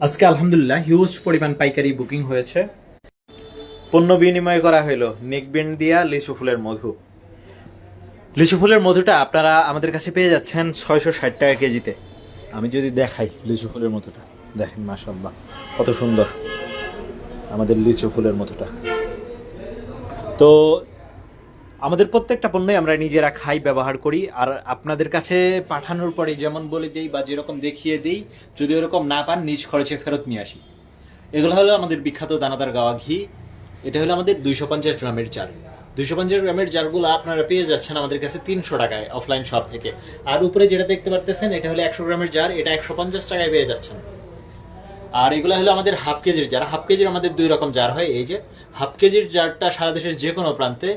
আজকে আলহামদুলিল্লাহ হিউজ পরিমাণ পাইকারি বুকিং হয়েছে। পণ্য বিনিময় করা হলো নেকবেন্ড দিয়া লিচু ফুলের মধু। লিচু ফুলের মধুটা আপনারা আমাদের কাছে পেয়ে যাচ্ছেন ছয়শো ষাট টাকা কেজিতে। আমি যদি দেখাই লিচু ফুলের মধুটা, দেখেন মাসাল্লাহ কত সুন্দর আমাদের লিচু ফুলের মধুটা। তো আমাদের প্রত্যেকটা পণ্যই আমরা নিজেরা খাই, ব্যবহার করি। আর আপনাদের কাছে পাঠানোর পরে যেমন বলে দিই বা যেরকম দেখিয়ে দিই, যদি ওরকম না পান, নিজ খরচে ফেরত নিয়ে আসি। এগুলো হলো আমাদের বিখ্যাত দানাদার গাওয়া ঘি। এটা হলো আমাদের দুইশো পঞ্চাশ গ্রামের চার। দুইশো পঞ্চাশ গ্রামের জারগুলো আপনারা পেয়ে যাচ্ছেন আমাদের কাছে তিনশো টাকায় অফলাইন শপ থেকে। আর উপরে যেটা দেখতে পারতেছেন, এটা হলো একশো গ্রামের জার এটা একশো পঞ্চাশ টাকায় পেয়ে যাচ্ছেন। আর এগুলো হলো আমাদের হাফ কেজির জার হাফ কেজির আমাদের দুই রকম জার হয়। এই যে হাফ কেজির জারটা সারা দেশের যে কোনো প্রান্তে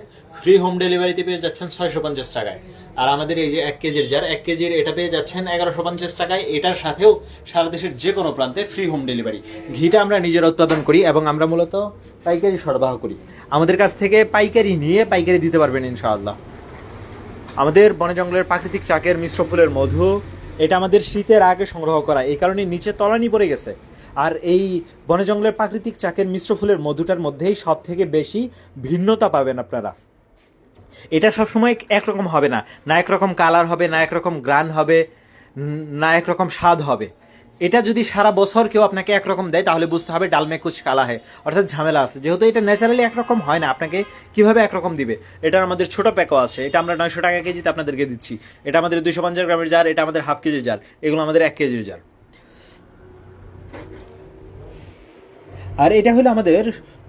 ফ্রি হোম ডেলিভারিতে পেয়ে যাচ্ছেন ছয়শো পঞ্চাশ টাকায়। আর আমাদের এই যে এক কেজির জার এক কেজির এটা পেয়ে যাচ্ছেন এগারোশো পঞ্চাশ টাকায়। এটার সাথেও সারা দেশের যে কোনো প্রান্তে ফ্রি হোম ডেলিভারি ঘিটা আমরা নিজেরা উৎপাদন করি এবং আমরা মূলত পাইকারি সরবরাহ করি। আমাদের কাছ থেকে পাইকারি নিয়ে পাইকারি দিতে পারবেন ইনশাআল্লাহ। আমাদের বনে জঙ্গলের প্রাকৃতিক চাকের মিশ্র ফুলের মধু, এটা আমাদের শীতের আগে সংগ্রহ করা। এই কারণে নিচে তলানি পড়ে গেছে। আর এই বনে জঙ্গলের প্রাকৃতিক চাকের মিশ্র ফুলের মধুটার মধ্যেই সব থেকে বেশি ভিন্নতা পাবেন আপনারা। এটা সবসময় একরকম হবে না। না একরকম কালার হবে, না একরকম গ্রান হবে না একরকম স্বাদ হবে। এটা যদি সারা বছর কেউ আপনাকে একরকম দেয়, তাহলে বুঝতে হবে ডালমে কুচ কালা হয় অর্থাৎ ঝামেলা আছে। যেহেতু এটা ন্যাচারালি একরকম হয় না, আপনাকে কীভাবে একরকম দিবে? এটা আমাদের ছোট প্যাকও আছে। এটা আমরা নয়শো টাকা কেজিতে আপনাদেরকে দিচ্ছি। এটা আমাদের দুইশো পঞ্চাশ গ্রামের জার, এটা আমাদের হাফ কেজির জার। এগুলো আমাদের এক কেজির জার। আর এটা হলো আমাদের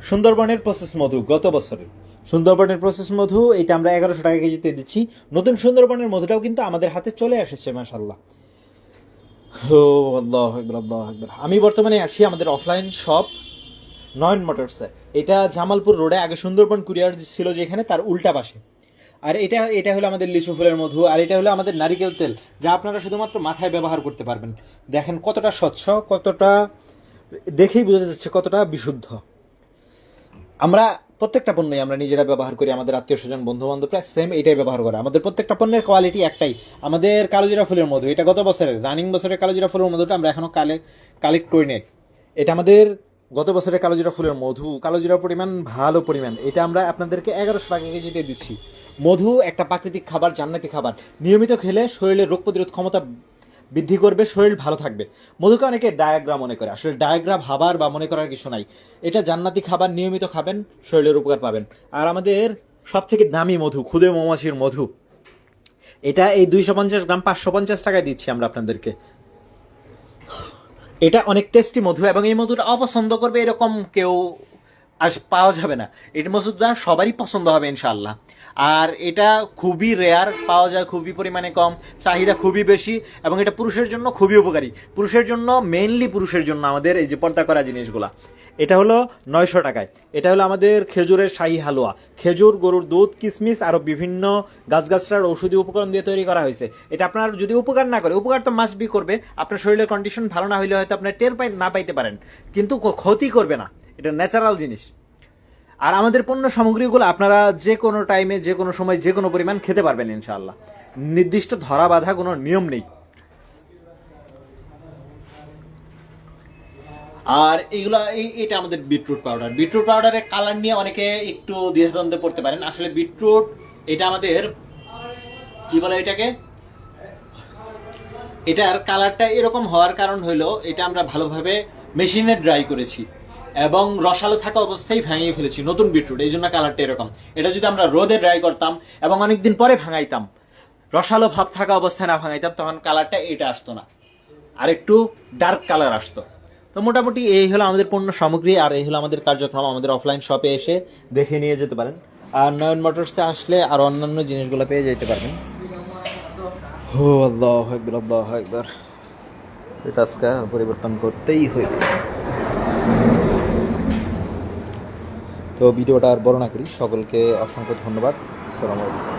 সুন্দরবনের প্রসেস মধু গত বছরে। সুন্দরবনের প্রসেস মধু, এটা আমরা এগারোশো টাকা কেজিতে দিচ্ছি। নতুন সুন্দরবনের মধুটাও কিন্তু আমাদের হাতে চলে এসেছে মাসাল্লাহ ও, আল্লাহ আল্লাহ। আমি বর্তমানে আছি আমাদের অফলাইন শপ নয়ন মোটরসে। এটা জামালপুর রোডে, আগে সুন্দরবন কুরিয়ার ছিল যেখানে, তার উল্টা পাশে। আর এটা এটা হলো আমাদের লিচু ফুলের মধু, আর এটা হলো আমাদের নারিকেল তেল, যা আপনারা শুধুমাত্র মাথায় ব্যবহার করতে পারবেন। দেখেন কতটা স্বচ্ছ, কতটা দেখেই বোঝা যাচ্ছে কতটা বিশুদ্ধ। আমরা প্রত্যেকটা পণ্যই আমরা নিজেরা ব্যবহার করি, আমাদের আত্মীয় স্বজন বন্ধু বান্ধবরা সেম এটাই ব্যবহার করে। আমাদের প্রত্যেকটা পণ্যের কোয়ালিটি একটাই। আমাদের কালোজিরা ফুলের মধু, এটা গত বছরের রানিং বছরের কালোজিরা ফুলের মধুটা আমরা এখনও কালে কালেক্ট করি নাই। এটা আমাদের গত বছরের কালোজিরা ফুলের মধু কালোজিরা পরিমাণ ভালো পরিমাণ। এটা আমরা আপনাদেরকে এগারোশো টাকা কেজিতে দিচ্ছি। মধু একটা প্রাকৃতিক খাবার, জান্নাতি খাবার। নিয়মিত খেলে শরীরের রোগ প্রতিরোধ ক্ষমতা বৃদ্ধি করবে, শরীর ভালো থাকবে। মধুকে অনেকে ডায়াগ্রাম মনে করে। আসলে ডায়াগ্রাম ভাবার বা মনে করার কিছু নাই। এটা জান্নাতি খাবার, নিয়মিত খাবেন, শরীরের উপকার পাবেন। আর আমাদের সব থেকে দামি মধু খুদে মৌমাছির মধু। এটা এই দুইশো পঞ্চাশ গ্রাম, পাঁচশো পঞ্চাশ টাকায় দিচ্ছি আমরা আপনাদেরকে। এটা অনেক টেস্টি মধু এবং এই মধুটা অপছন্দ করবে এরকম কেউ আজ পাওয়া যাবে না। এটি মধুটা সবারই পছন্দ হবে ইনশাল্লাহ আর এটা খুবই রেয়ার পাওয়া যায় খুবই পরিমাণে কম, চাহিদা খুবই বেশি, এবং এটা পুরুষের জন্য খুবই উপকারী। পুরুষের জন্য মেইনলি পুরুষের জন্য আমাদের এই যে পর্দা করা জিনিসগুলা। এটা হলো নয়শো টাকায়। এটা হলো আমাদের খেজুরের শাহি হালুয়া। খেজুর, গরুর দুধ কিশমিশ আরও বিভিন্ন গাছগাছরার ঔষধি উপকরণ দিয়ে তৈরি করা হয়েছে। এটা আপনার যদি উপকার না করে, উপকার তো মাস্ট বি করবে। আপনার শরীরের কন্ডিশন ভালো না হইলে হয়তো আপনার টের পাই, না পাইতে পারেন। কিন্তু ক্ষতি করবে না। এটা ন্যাচারাল জিনিস। আর আমাদের পণ্য সামগ্রীগুলো আপনারা যে কোনো টাইমে যে কোনো সময়, যে কোনো পরিমাণ খেতে পারবেন ইনশাআল্লাহ। নির্দিষ্ট ধরা বাঁধা কোনো নিয়ম নেই। আর এগুলো এটা আমাদের বিটরুট পাউডার বিটরুট পাউডারের কালার নিয়ে অনেকে একটু দ্বিধাদ্বন্দ্বে পড়তে পারেন। আসলে বিটরুট এটা আমাদের, কি বলে এটাকে? এটার কালারটা এরকম হওয়ার কারণ হলো এটা আমরা ভালোভাবে মেশিনে ড্রাই করেছি। এবং রসালো থাকা অবস্থায় ভাঙিয়ে ফেলেছি নতুন বিটরুট, এই জন্য কালারটা এরকম। এটা যদি আমরা রোদে ড্রাই করতাম এবং অনেকদিন পরে ভাঙাইতাম, রসালো ভাব থাকা অবস্থায় না ভাঙাইতাম, তখন কালারটা এটা আসতো না। আর একটু ডার্ক কালার আসতো। তো মোটামুটি এই হলো আমাদের পণ্য সামগ্রী, আর এই হলো আমাদের কার্যক্রম। আমাদের অফলাইন শপে এসে দেখে নিয়ে যেতে পারেন। আর নয়ন মোটরসে আসলে আর অন্যান্য জিনিসগুলো পেয়ে যেতে পারবেন। হো একবার এটা আজকে পরিবর্তন করতেই হইবে। তো ভিডিওটা আর বড় না করি। সকলকে অসংখ্য ধন্যবাদ। আসসালামু আলাইকুম।